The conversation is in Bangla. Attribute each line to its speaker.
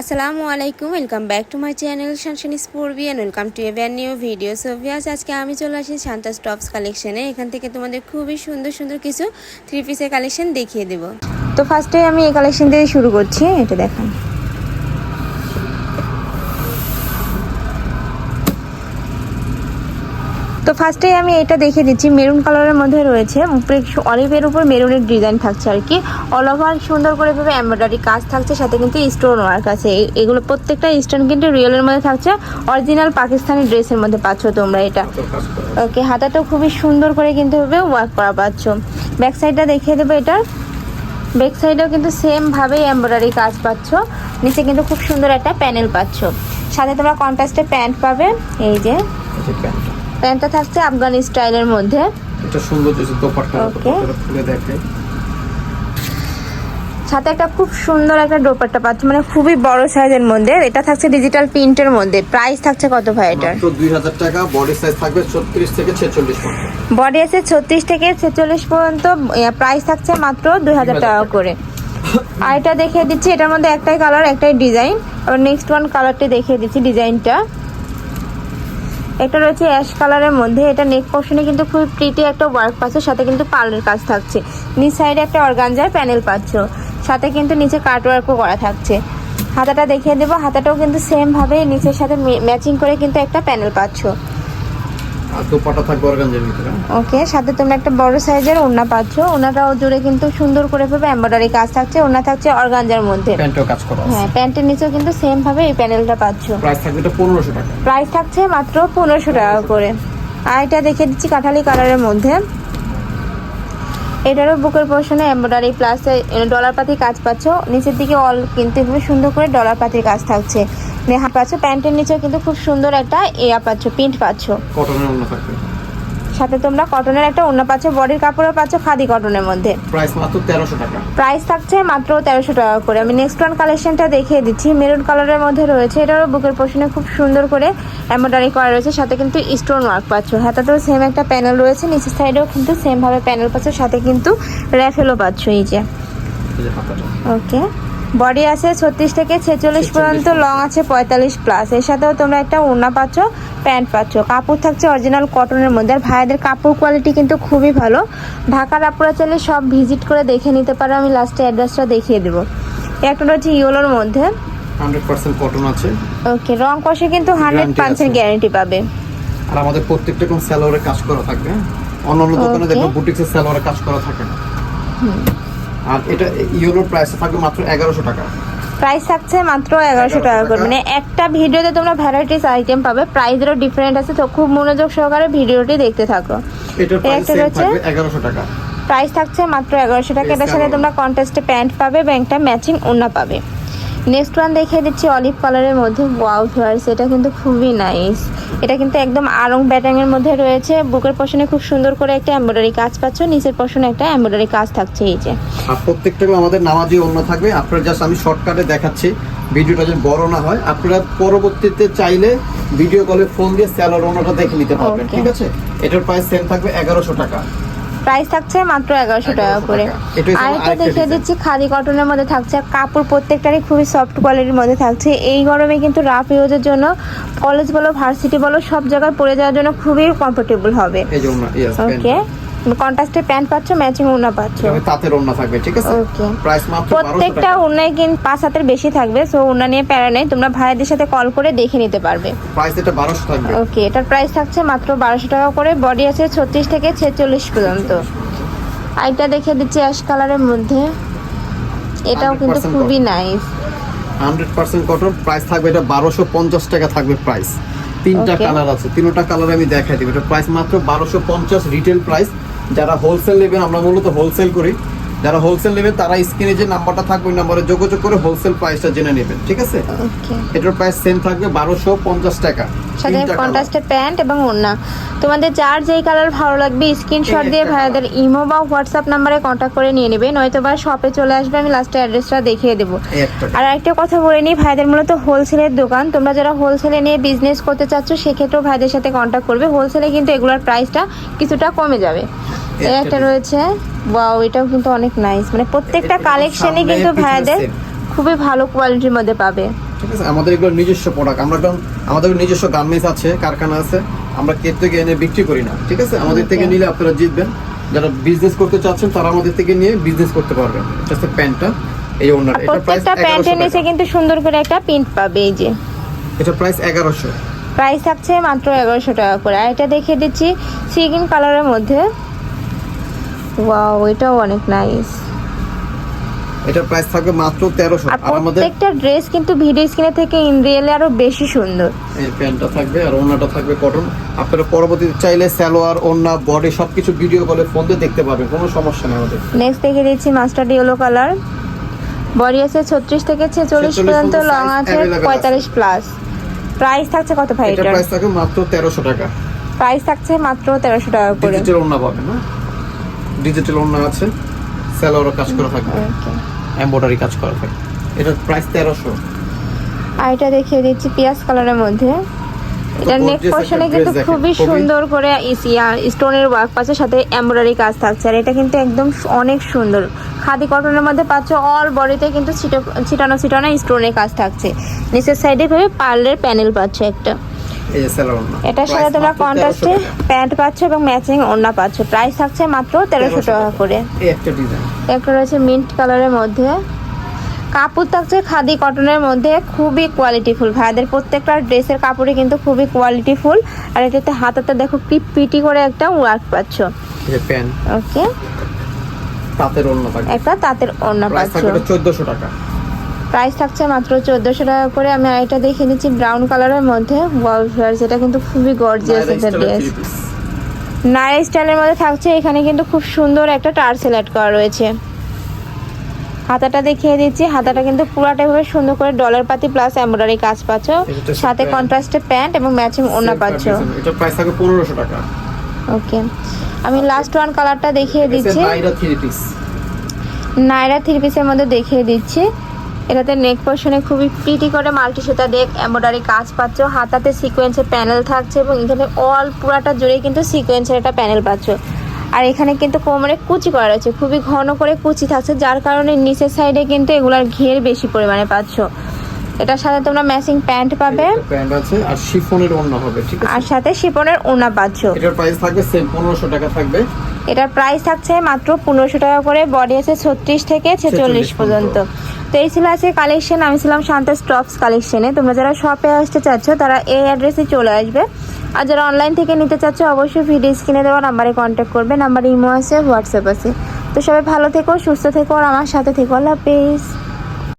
Speaker 1: আসসালামু আলাইকুম welcome back to my channel শানশান V and welcome to ever new video so viewers আজকে আমি চলে আসি শান্তা স্টপস কালেকশানে এখান থেকে তোমাদের খুবই সুন্দর সুন্দর কিছু থ্রি পিসের কালেকশন দেখিয়ে দেবো। তো ফার্স্টে আমি এই কালেকশন দিয়ে শুরু করছি। এটা দেখান। তো ফার্স্টে আমি এটা দেখে দিচ্ছি মেরুন কালারের মধ্যে রয়েছে, উপরে অলিভের উপর মেরুনের ডিজাইন থাকছে আর কি। অল ওভার সুন্দর করে ভাবে এমব্রয়ডারি কাজ থাকছে, সাথে কিন্তু স্টোন ওয়ার্ক আছে। এগুলো প্রত্যেকটা স্টোন কিন্তু রিয়েলের মধ্যে থাকছে অরিজিনাল পাকিস্তানি ড্রেসের মধ্যে পাচ্ছ তোমরা এটা। ওকে হাতাটাও খুবই সুন্দর করে কিন্তু ভাবে ওয়ার্ক করা পাচ্ছ। ব্যাক সাইডটা দেখিয়ে দেবো এটার ব্যাক সাইডেও কিন্তু সেম ভাবেই এমব্রয়ডারি কাজ পাচ্ছ। নিচে কিন্তু খুব সুন্দর একটা প্যানেল পাচ্ছ। সাথে তোমরা কন্ট্রাস্টে প্যান্ট পাবে, এই যে।
Speaker 2: যে প্যান্টটা
Speaker 1: থাকছে আফগানি স্টাইলের মধ্যে।
Speaker 2: এটা সুন্দর যে দোপাট্টা খুলে দেখে।
Speaker 1: সাথে একটা খুব সুন্দর একটা ডোপাট্টা পাচ্ছ মানে খুবই বড় সাইজের মধ্যে। এটা থাকছে ডিজিটাল প্রিন্টের মধ্যে। প্রাইস থাকছে কত ভাই
Speaker 2: দুই হাজার টাকা বডি সাইজ থাকবে ছত্রিশ থেকে ছেচল্লিশ পর্যন্ত।
Speaker 1: বডি আছে ছত্রিশ থেকে ছেচল্লিশ পর্যন্ত প্রাইস থাকছে মাত্র দুই হাজার টাকা করে। আর এটা দেখিয়ে দিচ্ছি এটার মধ্যে একটাই কালার একটাই ডিজাইন আবার নেক্সট ওয়ান কালারটি দেখিয়ে দিচ্ছি ডিজাইনটা এটা রয়েছে অ্যাশ কালারের মধ্যে। এটা নেক পোর্শনে কিন্তু খুব প্রিটি একটা ওয়ার্ক পাচ্ছে, সাথে কিন্তু পার্লের কাজ থাকছে। নিচ সাইডে একটা অর্গানজার প্যানেল পাচ্ছ। সাথে কিন্তু নিচে কাট ওয়ার্কও করা থাকছে। হাতাটা দেখিয়ে দেবো। হাতাটাও কিন্তু সেমভাবে নিচের সাথে ম্যাচিং করে কিন্তু একটা প্যানেল পাচ্ছ।
Speaker 2: আর দোপাট্টা থাকবে অর্গানজের ভিতরে।
Speaker 1: ওকে সাথে তোমরা একটা বড় সাইজের ওড়না পাচ্ছ। ওড়নাটাও জুড়ে কিন্তু সুন্দর করে ভাবে এমব্রয়ডারি কাজ থাকছে। ওড়না থাকছে অর্গানজার মধ্যে।
Speaker 2: প্যান্টেও কাজ করা
Speaker 1: হ্যাঁ প্যান্টের নিচেও কিন্তু সেম ভাবে এই প্যানেলটা পাচ্ছ।
Speaker 2: প্রাইস থাকবে এটা পনেরোশো টাকা।
Speaker 1: প্রাইস থাকছে মাত্র পনেরোশো টাকা করে। আর এটা দেখে দিচ্ছি কাঠালি কালারের মধ্যে। এটারও বুকের পোর্শনে এমব্রয়ডারি প্লাস ডলার পাতি কাজ পাচ্ছ। নিচের দিকে অল কিন্তু খুব সুন্দর করে ডলার পাতির কাজ থাকছে। নেহা পাচ্ছ প্যান্টের নিচেও কিন্তু খুব সুন্দর একটা এয়া পাচ্ছ প্রিন্ট পাচ্ছ।
Speaker 2: কটনের থাকবে
Speaker 1: সাথে তোমরা কটনের একটা অন্য পাচ্ছ বডির কাপড়ও পাচ্ছ খাদি কটনের মধ্যে।
Speaker 2: প্রাইস মাত্র তেরোশো টাকা।
Speaker 1: প্রাইস থাকছে মাত্র তেরোশো টাকা করে। আমি নেক্সট ওয়ান কালেকশনটা দেখিয়ে দিচ্ছি। মেরুন কালারের মধ্যে রয়েছে। এটারও বুকের পোর্শনে খুব সুন্দর করে এমব্রয়ডারি করা রয়েছে। সাথে কিন্তু স্টোন ওয়ার্ক পাচ্ছ। হাতাতেও সেম একটা প্যানেল রয়েছে। নিচের সাইডেও কিন্তু সেম ভাবে প্যানেল পাচ্ছ। সাথে কিন্তু র্যাফেলও পাচ্ছ এই যে। ওকে বডি আছে ছত্রিশ থেকে ছেচল্লিশ পর্যন্ত লং আছে পঁয়তাল্লিশ প্লাস এর সাথেও তোমরা একটা ওড়না পাচ্ছ প্যান্ট পাচ্ছ। কাপড় থাকছে অরিজিনাল কটনের মধ্যে। আর ভাইদের কাপড় কোয়ালিটি কিন্তু খুবই ভালো। ঢাকার আপুরা চাইলে সব ভিজিট করে দেখে নিতে পারো। আমি লাস্টে অ্যাড্রেসটা দেখিয়ে দেবো। একটা রয়েছে ইয়েলোর মধ্যে।
Speaker 2: কটন আছে।
Speaker 1: ওকে রং কষে কিন্তু হান্ড্রেড পার্সেন্ট। গ্যারেন্টি পাবে।
Speaker 2: আর আমাদের প্রত্যেকটা কোন স্যালোয়ারে কাজ করা থাকবে? অন্য অন্য দোকানে. দেখবেন বুটিক্সের স্যালোয়ারে কাজ করা থাকে না। আর এটা ইউরো প্রাইস থাকবে মাত্র এগারোশো টাকা।
Speaker 1: প্রাইস থাকছে মাত্র এগারোশো টাকা করে। মানে একটা ভিডিওতে তোমরা ভ্যারাইটিস আইটেম পাবে। প্রাইসেরও ডিফারেন্ট আছে। তো খুব মনোযোগ সহকারে ভিডিওটি দেখতে থাকো। এটা?
Speaker 2: থাকবে এগারোশো টাকা।
Speaker 1: প্রাইস থাকছে মাত্র এগারোশো টাকা। এটার সাথে তোমরা কন্টেস্টে প্যান্ট পাবে ব্যাংকটা ম্যাচিং ওড়না পাবে। নেক্সট ওয়ান দেখিয়ে দিচ্ছি অলিভ কালারের মধ্যে ওয়াও ভিউয়ার্স এটা কিন্তু খুবই নাইস এটা কিন্তু একদম আরং ব্যাটাংয়ের মধ্যে রয়েছে। বুকের পশনে খুব সুন্দর করে একটা এমব্রয়ডারি কাজ পাচ্ছ নিচের পশনে একটা এমব্রয়ডারি কাজ থাকছে এই যে।
Speaker 2: আর প্রত্যেকটা আমাদের নামাজি অন্য থাকবে। আপনারা জাস্ট আমি শর্টকাটে দেখাচ্ছি ভিডিওটা যেন বড় না হয়। আপনারা পরবর্তীতে চাইলে ভিডিও কলে ফোন দিয়ে স্যালোর অন্যটা দেখে নিতে পারবেন ঠিক আছে? এটার প্রাইস সেম থাকবে এগারোশো টাকা।
Speaker 1: প্রাইস থাকছে মাত্র এগারোশো টাকা করে। আরেকটা দেখিয়ে দিচ্ছি খাদি কটনের মধ্যে থাকছে কাপড় প্রত্যেকটারই খুবই সফট কোয়ালিটির মধ্যে থাকছে। এই গরমে কিন্তু রাফ ইউজের জন্য কলেজ বলো ভার্সিটি বলো সব জায়গায় পরে যাওয়ার জন্য খুবই কমফোর্টেবল হবে। ওকে কন্ট্রাস্টে প্যান্ট পাচ্ছ ম্যাচিং ওড়না পাচ্ছ।
Speaker 2: তাঁতের অন্য থাকবে ঠিক আছে?
Speaker 1: Okay.
Speaker 2: প্রাইস মাত্র
Speaker 1: প্রত্যেকটা
Speaker 2: টাকা।
Speaker 1: ওড়নায় কিন্তু পাঁচ হাতের বেশি থাকবে সো ওড়না নিয়ে প্যারা নেই। তোমরা ভাইয়াদের সাথে কল করে দেখে নিতে পারবে।
Speaker 2: প্রাইস এটা বারোশো থাকবে।
Speaker 1: ওকে এটার প্রাইস থাকছে মাত্র বারোশো টাকা করে। বডি আছে ছত্রিশ থেকে ছেচল্লিশ পর্যন্ত। আইটা দেখে দিচ্ছি অ্যাশ কালারের মধ্যে। এটাও কিন্তু খুবই nice
Speaker 2: hundred percent cotton price থাকবে এটা বারোশো পঞ্চাশ টাকা থাকবে প্রাইস তিনটা কালার আছে। তিনটা কালার আমি দেখাই দিব। এটা প্রাইস মাত্র বারোশো পঞ্চাশ রিটেল প্রাইস যারা হোলসেল নেবেন আমরা মূলত হোলসেল করি। যারা হোলসেল নেবেন তারা স্ক্রিনে যে নাম্বারটা থাকবে ওই নাম্বারে যোগাযোগ করে হোলসেল প্রাইসটা জেনে নেবেন ঠিক আছে? এটার প্রাইস সেম থাকবে বারোশো পঞ্চাশ টাকা।
Speaker 1: সাথে কন্ট্রাস্টের প্যান্ট এবং ওড়না। তোমাদের যার যেই কালার ভালো লাগবে স্ক্রিনশট দিয়ে ভাইয়াদের ইমো বা হোয়াটসঅ্যাপ নাম্বারে কন্ট্যাক্ট করে নিয়ে নেবে নয়তো বা শপে চলে আসবে আমি লাস্টে অ্যাড্রেসটা দেখিয়ে দেবো। আর একটা কথা বলে নিই ভাইদের মূলত হোলসেলের দোকান। তোমরা যারা হোলসেলে নিয়ে বিজনেস করতে চাচ্ছ সেক্ষেত্রেও ভাইদের সাথে কন্ট্যাক্ট করবে। হোলসেলে কিন্তু এগুলোর প্রাইসটা কিছুটা কমে যাবে।
Speaker 2: একটা
Speaker 1: রয়েছে। ওয়াও এটাও কিন্তু অনেক নাইস মানে প্রত্যেকটা কালেকশনই কিন্তু ভাইদের খুবই ভালো কোয়ালিটির মধ্যে পাবে।
Speaker 2: ঠিক আছে আমাদের এগুলো নিজস্ব প্রোডাক্ট আমরা কারণ আমাদের নিজস্ব গার্মেন্টস আছে কারখানা আছে। আমরা কের থেকে এনে বিক্রি করি না। ঠিক আছে? আমাদের থেকে নিলে আপনারা জিতবেন। যারা বিজনেস করতে চাচ্ছেন তারা আমাদের থেকে নিয়ে বিজনেস করতে পারবেন। এটা হচ্ছে প্যান্টটা এই ওনার এটা প্রাইস
Speaker 1: প্যান্টের নিচে কিন্তু সুন্দর করে একটা প্রিন্ট পাবে এই যে।
Speaker 2: এটা প্রাইস এগারোশো।
Speaker 1: প্রাইস থাকছে মাত্র এগারোশো টাকা করে। আর এটা দেখিয়ে দিচ্ছি সিগিন কালারের মধ্যে। ওয়াও এটাও অনেক নাইস
Speaker 2: এটার প্রাইস থাকবে মাত্র তেরোশো।
Speaker 1: আর
Speaker 2: আর আমাদের
Speaker 1: প্রত্যেকটা ড্রেস কিন্তু ভিডিও স্ক্রিনে থেকে ইন রিয়েলে আরও বেশি সুন্দর।
Speaker 2: এই প্যান্টটা থাকবে আর ওন্নাটা থাকবে কটন আপনারা পরবর্তীতে চাইলে সালোয়ার ওন্না বডি সবকিছু ভিডিও কলে ফোন দিয়ে দেখতে পাবেন কোনো সমস্যা নেই আমাদের।
Speaker 1: নেক্সট দেখে দিচ্ছি মাস্টার্ড ইয়েলো কালার বডি আছে ছত্রিশ থেকে ছেচল্লিশ
Speaker 2: 46
Speaker 1: পর্যন্ত লং আছে
Speaker 2: available আছে।
Speaker 1: পঁয়তাল্লিশ প্লাস প্রাইস থাকছে কত ভাই
Speaker 2: এটা প্রাইস থাকবে মাত্র তেরোশো টাকা।
Speaker 1: প্রাইস থাকছে মাত্র তেরোশো টাকা করে।
Speaker 2: ডিজিটাল ওন্না পাবেন না ডিজিটাল ওন্না আছে সালোয়ারও কাজ করা থাকবে. এমব্রয়ডারি কাজ করা থাকবে। এটার প্রাইস তেরোশো।
Speaker 1: আর এটা দেখিয়ে দিচ্ছি পিয়াজ কালারের মধ্যে। এটা নেক পোর্শনে কিন্তু খুবই সুন্দর করে ইসিয়া স্টোনের ওয়ার্ক পাচ্ছে সাথে এমব্রয়ডারি কাজ থাকছে। আর এটা কিন্তু একদম অনেক সুন্দর। খাদি কটনের মধ্যে পাচ্ছ অল বডিতে কিন্তু ছিটো- ছিটানো ছিটানো স্টোনের কাজ থাকছে। নিচের সাইডে ভাবে পার্লের প্যানেল পাচ্ছে একটা। এটার সাথে তোমরা কন্ট্রাস্টে প্যান্ট পাচ্ছ এবং ম্যাচিং ওড়না পাচ্ছ। প্রাইস থাকছে মাত্র তেরোশো টাকা করে।
Speaker 2: একটা
Speaker 1: রয়েছে মিন্ট কালারের মধ্যে। কাপড় থাকছে খাদি কটনের মধ্যে। খুবই কোয়ালিটিফুল ভাইদের প্রত্যেকটা ড্রেসের কাপড়ই কিন্তু খুবই কোয়ালিটিফুল আর এটাতে হাতাতে দেখো কি পিটি করে একটা ওয়ার্ক পাচ্ছ। ওকে
Speaker 2: তাঁতের থাকবে
Speaker 1: একটা তাঁতের ওড়না পাচ্ছ।
Speaker 2: থাকবে চোদ্দশো টাকা।
Speaker 1: প্রাইস থাকছে মাত্র চোদ্দোশো টাকা করে। আমি আরেকটা দেখে নিচ্ছি ব্রাউন কালারের মধ্যে। ওয়াল ফেয়ার যেটা কিন্তু খুবই গর্জিয়াস একটা ড্রেস নাইরা স্টাইলের মধ্যে থাকছে এখানে কিন্তু খুব সুন্দর একটা টার্সেল অ্যাড করা রয়েছে। হাতাটা দেখিয়ে দিচ্ছি। হাতাটা কিন্তু পুরাটা ভাবে সুন্দর করে ডলার পাতি প্লাস এমব্রয়ডারি কাজ পাচ্ছ। সাথে। কন্ট্রাস্টে প্যান্ট এবং ম্যাচিং ওড়না পাচ্ছ।
Speaker 2: প্রাইস টাকা।
Speaker 1: ওকে আমি লাস্ট ওয়ান কালারটা দেখিয়ে দিচ্ছি। নাইরা থ্রি পিসের মধ্যে দেখিয়ে দিচ্ছি। এটাতে নেক পোর্শনে খুবই প্রিটি করে মাল্টি সুতা দিয়ে এমব্রয়ডারি কাজ পাচ্ছ হাতাতে সিকোয়েন্সের প্যানেল থাকছে এবং এখানে অল পুরাটা জুড়ে কিন্তু সিকোয়েন্সের একটা প্যানেল পাচ্ছ। আর এখানে কিন্তু কোমরে কুচি করা রয়েছে খুবই ঘন করে কুচি থাকছে যার কারণে নিচের সাইডে কিন্তু এগুলার ঘের বেশি পরিমাণে পাচ্ছ। এটার সাথে তোমরা ম্যাচিং প্যান্ট পাবে।
Speaker 2: প্যান্ট আছে আর শিফনের ওন্না হবে ঠিক আছে?
Speaker 1: আর সাথে শিপনের ওড়না পাচ্ছ।
Speaker 2: এটার প্রাইস থাকবে সেম পনেরোশো টাকা থাকবে।
Speaker 1: এটার প্রাইস থাকছে মাত্র পনেরোশো টাকা করে বডি আছে ছত্রিশ থেকে ছেচল্লিশ
Speaker 2: 46
Speaker 1: পর্যন্ত। তো এই ছিল আছে কালেকশন আমি ছিলাম শান্তা স্টপস কালেকশনে তোমরা যারা শপে আসতে চাচ্ছ, তারা এই অ্যাড্রেসে চলে আসবে। আর যারা অনলাইন থেকে নিতে চাচ্ছ, অবশ্যই ভিডিও স্ক্রিনে দেওয়া নাম্বারে কন্ট্যাক্ট করবে। নাম্বার ইমো আছে হোয়াটসঅ্যাপ আছে। তো সবাই ভালো থেকো, সুস্থ থেকো, আর আমার সাথে থেকো। আল্লাহ হাফেজ।